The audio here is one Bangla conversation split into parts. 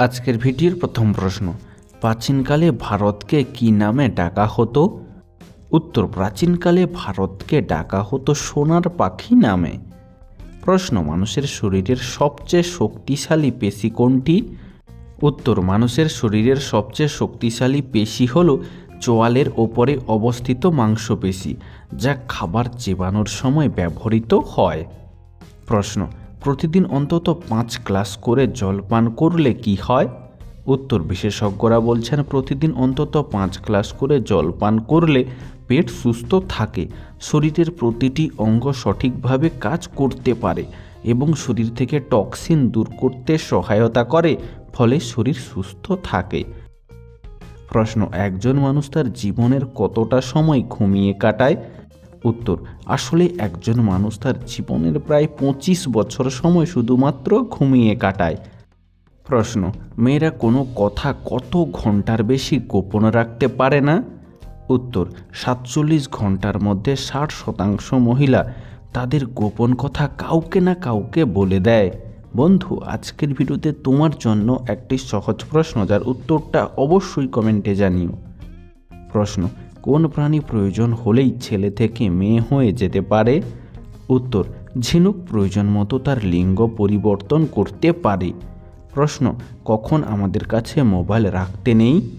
আজকের ভিডিওর প্রথম প্রশ্ন, প্রাচীনকালে ভারতকে কি নামে ডাকা হতো? উত্তর, প্রাচীনকালে ভারতকে ডাকা হতো সোনার পাখি নামে। প্রশ্ন, মানুষের শরীরের সবচেয়ে শক্তিশালী পেশি কোনটি? উত্তর, মানুষের শরীরের সবচেয়ে শক্তিশালী পেশি হল চোয়ালের ওপরে অবস্থিত মাংসপেশি, যা খাবার চেবানোর সময় ব্যবহৃত হয়। প্রশ্ন প্রতিদিন অন্তত পাঁচ গ্লাস করে জল পান করলে কি হয়? উত্তর বিশেষজ্ঞরা বলছেন, প্রতিদিন অন্তত পাঁচ গ্লাস করে জল পান করলে পেট সুস্থ থাকে, শরীরের প্রতিটি অঙ্গ সঠিকভাবে কাজ করতে পারে এবং শরীর থেকে টক্সিন দূর করতে সহায়তা করে, ফলে শরীর সুস্থ থাকে। প্রশ্ন, একজন মানুষ তার জীবনের কতটা সময় ঘুমিয়ে কাটায়? উত্তর, আসলে একজন মানুষ তার জীবনের প্রায় পঁচিশ বছর সময় শুধুমাত্র ঘুমিয়ে কাটায়। প্রশ্ন, মেয়েরা কোনো কথা কত ঘণ্টার বেশি গোপন রাখতে পারে না? উত্তর, সাতচল্লিশ ঘণ্টার মধ্যে ষাট শতাংশ মহিলা তাদের গোপন কথা কাউকে না কাউকে বলে দেয়। বন্ধু, আজকের ভিডিওতে তোমার জন্য একটি সহজ প্রশ্ন, যার উত্তরটা অবশ্যই কমেন্টে জানিও। প্রশ্ন কোন প্রাণী প্রয়োজন হলেই ছেলে থেকে মেয়ে হয়ে যেতে পারে? উত্তর, ঝিনুক প্রয়োজন মতো তার লিঙ্গ পরিবর্তন করতে পারে। প্রশ্ন, কখন আমাদের কাছে মোবাইল রাখতে নেই?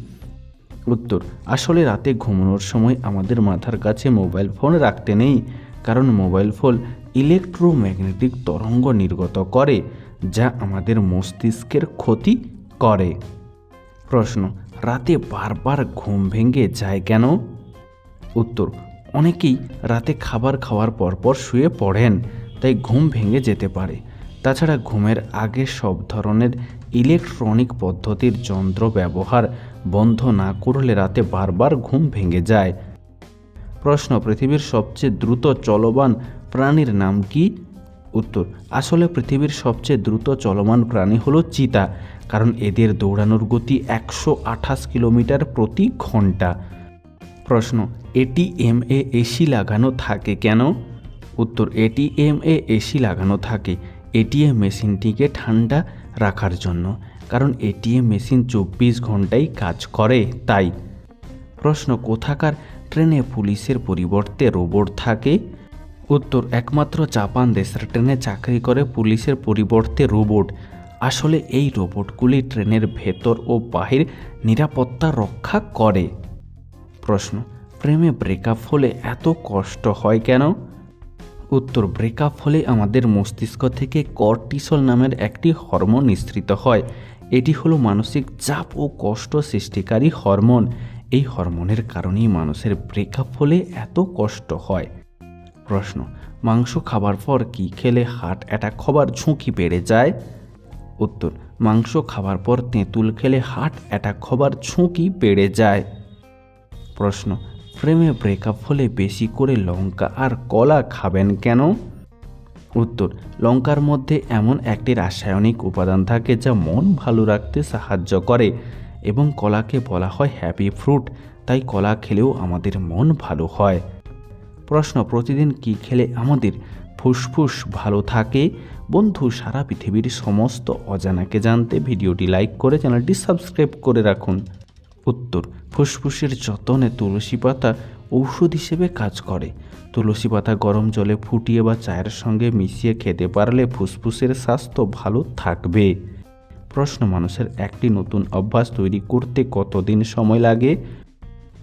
উত্তর, আসলে রাতে ঘুমানোর সময় আমাদের মাথার কাছে মোবাইল ফোন রাখতে নেই, কারণ মোবাইল ফোন ইলেকট্রোম্যাগনেটিক তরঙ্গ নির্গত করে, যা আমাদের মস্তিষ্কের ক্ষতি করে। প্রশ্ন, রাতে বারবার ঘুম ভেঙে যায় কেন? উত্তর, অনেকেই রাতে খাবার খাওয়ার পরপর শুয়ে পড়েন, তাই ঘুম ভেঙে যেতে পারে। তাছাড়া ঘুমের আগে সব ধরনের ইলেকট্রনিক পদ্ধতির যন্ত্র ব্যবহার বন্ধ না করলে রাতে বারবার ঘুম ভেঙে যায়। প্রশ্ন, পৃথিবীর সবচেয়ে দ্রুত চলমান প্রাণীর নাম কি? উত্তর, আসলে পৃথিবীর সবচেয়ে দ্রুত চলমান প্রাণী হলো চিতা, কারণ এদের দৌড়ানোর গতি একশো আঠাশ কিলোমিটার প্রতি ঘণ্টা। প্রশ্ন এটিএম এ এসি লাগানো থাকে কেন? উত্তর এটিএম এ এসি লাগানো থাকে এটিএম মেশিনটিকে ঠান্ডা রাখার জন্য, কারণ এটিএম মেশিন চব্বিশ ঘন্টাই কাজ করে, তাই। প্রশ্ন, কোথাকার ট্রেনে পুলিশের পরিবর্তে রোবট থাকে? উত্তর, একমাত্র জাপান দেশের ট্রেনে চাকরি করে পুলিশের পরিবর্তে রোবট। আসলে এই রোবটগুলি ট্রেনের ভেতর ও বাহির নিরাপত্তা রক্ষা করে। প্রশ্ন, প্রেমে ব্রেকআপ হলে এত কষ্ট হয় কেন? উত্তর ব্রেকআপ হলে আমাদের মস্তিষ্ক থেকে কর্টিসল নামের একটি হরমোন নিঃসৃত হয়। এটি হলো মানসিক চাপ ও কষ্ট সৃষ্টিকারী হরমোন এই হরমোনের কারণেই মানুষের ব্রেকআপ হলে এত কষ্ট হয়। প্রশ্ন, মাংস খাবার পর কি খেলে হার্ট অ্যাটাক হবার ঝুঁকি বেড়ে যায়? উত্তর, মাংস খাবার পর তেঁতুল খেলে হার্ট অ্যাটাক হবার ঝুঁকি বেড়ে যায়। প্রশ্ন, প্রেমে ব্রেকআপ হলে বেশি করে লঙ্কা আর কলা খাবেন কেন? উত্তর, লঙ্কার মধ্যে এমন একটি রাসায়নিক উপাদান থাকে যা মন ভালো রাখতে সাহায্য করে এবং কলাকে বলা হয় হ্যাপি ফ্রুট তাই কলা খেলেও আমাদের মন ভালো হয়। প্রশ্ন, প্রতিদিন কি খেলে আমাদের ফুসফুস ভালো থাকে? বন্ধু, সারা পৃথিবীর সমস্ত অজানাকে জানতে ভিডিওটি লাইক করে চ্যানেলটি সাবস্ক্রাইব করে রাখুন। উত্তর ফুসফুসের যতনে তুলসী পাতা ঔষধ হিসেবে কাজ করে। তুলসী পাতা গরম জলে ফুটিয়ে বা চায়ের সঙ্গে মিশিয়ে খেতে পারলে ফুসফুসের স্বাস্থ্য ভালো থাকবে। প্রশ্ন, মানুষের একটি নতুন অভ্যাস তৈরি করতে কতদিন সময় লাগে?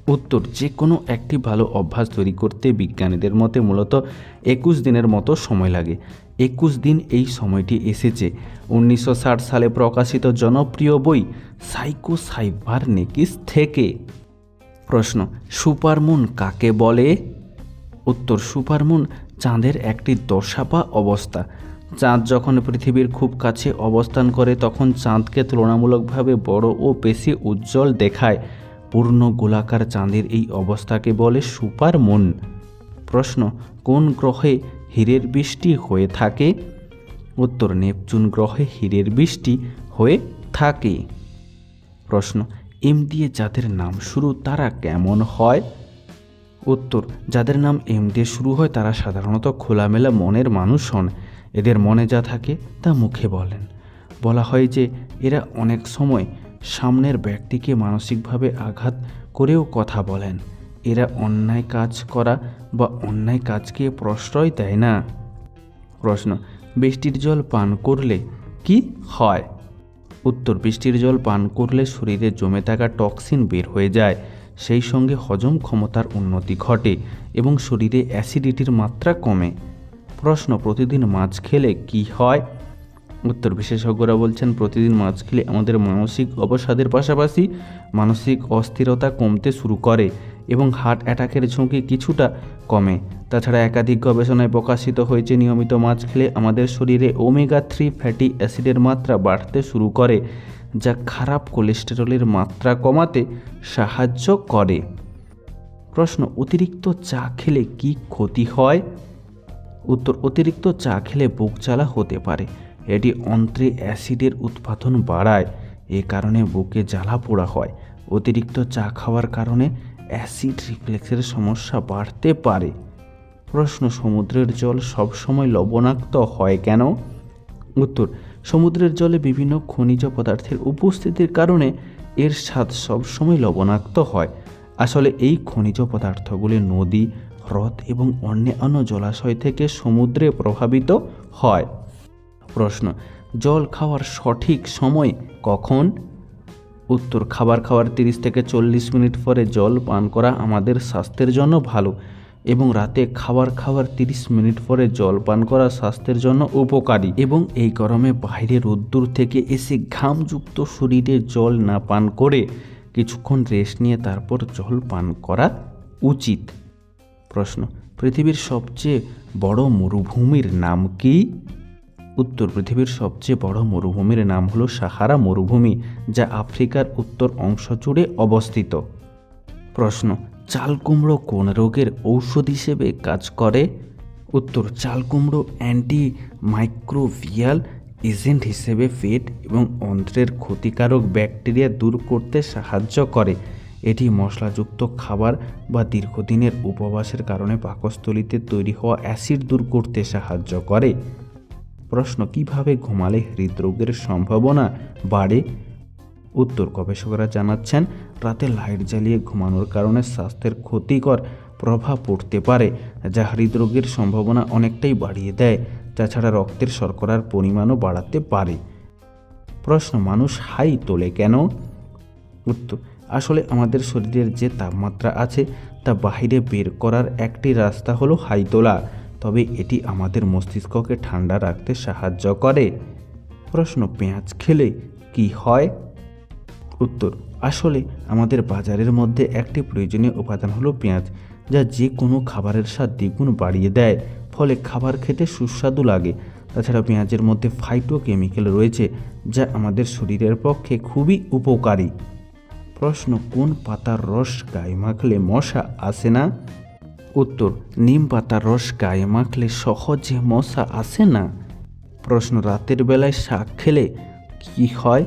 উত্তর, যে কোনো একটি ভালো অভ্যাস তৈরি করতে বিজ্ঞানীদের মতে মূলত একুশ দিনের মতো সময় লাগে। একুশ দিন এই সময়টি এসেছে। উনিশশো ষাট সালে প্রকাশিত জনপ্রিয় বই সাইকো সাইবার নেকিস থেকে। প্রশ্ন, সুপারমুন কাকে বলে? উত্তর, সুপারমুন চাঁদের একটি দশা বা অবস্থা। চাঁদ যখন পৃথিবীর খুব কাছে অবস্থান করে, তখন চাঁদকে তুলনামূলকভাবে বড় ও বেশি উজ্জ্বল দেখায়। পূর্ণ গোলাকার চাঁদের এই অবস্থাকে বলে সুপার মুন। প্রশ্ন, কোন গ্রহে হীরের বৃষ্টি হয়ে থাকে? উত্তর, নেপচুন গ্রহে হীরের বৃষ্টি হয়ে থাকে। প্রশ্ন এম দিয়ে যাদের নাম শুরু তারা কেমন হয়? উত্তর, যাদের নাম এম দিয়ে শুরু হয় তারা সাধারণত খোলামেলা মনের মানুষ হন। এদের মনে যা থাকে তা মুখে বলেন। বলা হয় যে এরা অনেক সময় সামনের ব্যক্তিকে মানসিকভাবে আঘাত করেও কথা বলেন। এরা অন্যায় কাজ করা বা অন্যায় কাজকে প্রশ্রয় দেয় না। প্রশ্ন, বৃষ্টির জল পান করলে কি হয়? উত্তর, বৃষ্টির জল পান করলে শরীরে জমে থাকা টক্সিন বের হয়ে যায়। সেই সঙ্গে হজম ক্ষমতার উন্নতি ঘটে এবং শরীরে অ্যাসিডিটির মাত্রা কমে। প্রশ্ন, প্রতিদিন মাছ খেলে কি হয়? উত্তর বিশেষজ্ঞরা বলছেন, প্রতিদিন মাছ খেলে আমাদের মানসিক অবসাদের পাশাপাশি মানসিক অস্থিরতা কমতে শুরু করে এবং হার্ট অ্যাটাকের ঝুঁকি কিছুটা কমে। তাছাড়া একাধিক গবেষণায় প্রকাশিত হয়েছে, নিয়মিত মাছ খেলে আমাদের শরীরে ওমেগা থ্রি ফ্যাটি অ্যাসিডের মাত্রা বাড়তে শুরু করে, যা খারাপ কোলেস্টেরলের মাত্রা কমাতে সাহায্য করে। প্রশ্ন, অতিরিক্ত চা খেলে কি ক্ষতি হয়? উত্তর, অতিরিক্ত চা খেলে বুক জ্বালা হতে পারে। এটি অন্ত্রে অ্যাসিডের উৎপাদন বাড়ায়, এ কারণে বুকে জ্বালা পোড়া হয়। অতিরিক্ত চা খাওয়ার কারণে অ্যাসিড রিফ্লেক্সের সমস্যা বাড়তে পারে। প্রশ্ন, সমুদ্রের জল সবসময় লবণাক্ত হয় কেন? উত্তর, সমুদ্রের জলে বিভিন্ন খনিজ পদার্থের উপস্থিতির কারণে এর স্বাদ সবসময় লবণাক্ত হয়। আসলে এই খনিজ পদার্থগুলি নদী, হ্রদ এবং অন্যান্য জলাশয় থেকে সমুদ্রে প্রভাবিত হয়। প্রশ্ন, জল খাওয়ার সঠিক সময় কখন? উত্তর, খাবার খাওয়ার তিরিশ থেকে চল্লিশ মিনিট পরে জল পান করা আমাদের স্বাস্থ্যের জন্য ভালো এবং রাতে খাবার খাওয়ার তিরিশ মিনিট পরে জল পান করা স্বাস্থ্যের জন্য উপকারী এবং এই গরমে বাইরে রোদ্দুর থেকে এসে ঘামযুক্ত শরীরে জল না পান করে কিছুক্ষণ রেস্ট নিয়ে তারপর জল পান করা উচিত। প্রশ্ন, পৃথিবীর সবচেয়ে বড় মরুভূমির নাম কি? উত্তর পৃথিবীর সবচেয়ে বড় মরুভূমির নাম হলো সাহারা মরুভূমি, যা আফ্রিকার উত্তর অংশ জুড়ে অবস্থিত। প্রশ্ন, চাল কুমড়ো কোন রোগের ঔষধ হিসেবে কাজ করে? উত্তর, চাল কুমড়ো অ্যান্টি মাইক্রোভিয়াল এজেন্ট হিসেবে পেট এবং অন্ত্রের ক্ষতিকারক ব্যাকটেরিয়া দূর করতে সাহায্য করে। এটি মশলাযুক্ত খাবার বা দীর্ঘদিনের উপবাসের কারণে পাকস্থলিতে তৈরি হওয়া অ্যাসিড দূর করতে সাহায্য করে। প্রশ্ন, কীভাবে ঘুমালে হৃদরোগের সম্ভাবনা বাড়ে? উত্তর, গবেষকরা জানাচ্ছেন, রাতে লাইট জ্বালিয়ে ঘুমানোর কারণে স্বাস্থ্যের ক্ষতিকর প্রভাব পড়তে পারে, যা হৃদরোগের সম্ভাবনা অনেকটাই বাড়িয়ে দেয়। তাছাড়া রক্তের শর্করার পরিমাণও বাড়াতে পারে। প্রশ্ন, মানুষ হাই তোলে কেন? উত্তর, আসলে আমাদের শরীরের যে তাপমাত্রা আছে তা বাইরে বের করার একটি রাস্তা হলো হাই তোলা। তবে এটি আমাদের মস্তিষ্ককে ঠান্ডা রাখতে সাহায্য করে। প্রশ্ন, পেঁয়াজ খেলে কি হয়? উত্তর, আসলে আমাদের বাজারের মধ্যে একটি প্রয়োজনীয় উপাদান হলো পেঁয়াজ, যা যে কোনো খাবারের স্বাদ দ্বিগুণ বাড়িয়ে দেয়, ফলে খাবার খেতে সুস্বাদু লাগে। তাছাড়া পেঁয়াজের মধ্যে ফাইটো কেমিক্যাল রয়েছে, যা আমাদের শরীরের পক্ষে খুবই উপকারী। প্রশ্ন, কোন পাতার রস গায়ে মাখলে মশা আসে না? উত্তর, নিম পাতার রস গায়ে মাখলে সহজে মশা আসে না? প্রশ্ন, রাতের বেলায় শাক খেলে কি হয়?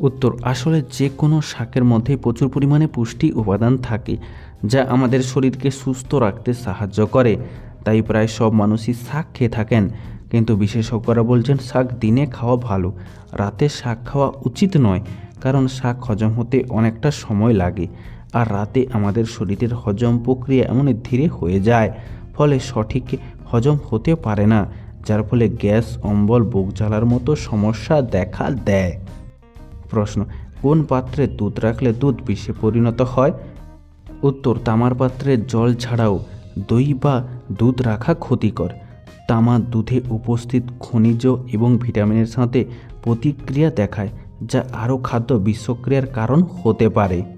উত্তর, আসলে যে কোনো শাকের মধ্যে প্রচুর পরিমাণে পুষ্টি উপাদান থাকে, যা আমাদের শরীরকে সুস্থ রাখতে সাহায্য করে। তাই প্রায় সব মানুষই শাক খেয়ে থাকেন। কিন্তু বিশেষজ্ঞরা বলছেন, শাক দিনে খাওয়া ভালো, রাতে শাক খাওয়া উচিত নয়, কারণ শাক হজম হতে অনেকটা সময় লাগে। আর রাতে আমাদের শরীরের হজম প্রক্রিয়া এমন ধীরে হয়ে যায়, ফলে সঠিক হজম হতে পারে না, যার ফলে গ্যাস, অম্বল, বুক জ্বালার মতো সমস্যা দেখা দেয়। প্রশ্ন, কোন পাত্রে দুধ রাখলে দুধ বিষে পরিণত হয়? উত্তর, তামার পাত্রে জল ছাড়াও দই বা দুধ রাখা ক্ষতিকর। তামা দুধে উপস্থিত খনিজ এবং ভিটামিনের সাথে প্রতিক্রিয়া দেখায়, যা আরও খাদ্য বিষক্রিয়ার কারণ হতে পারে।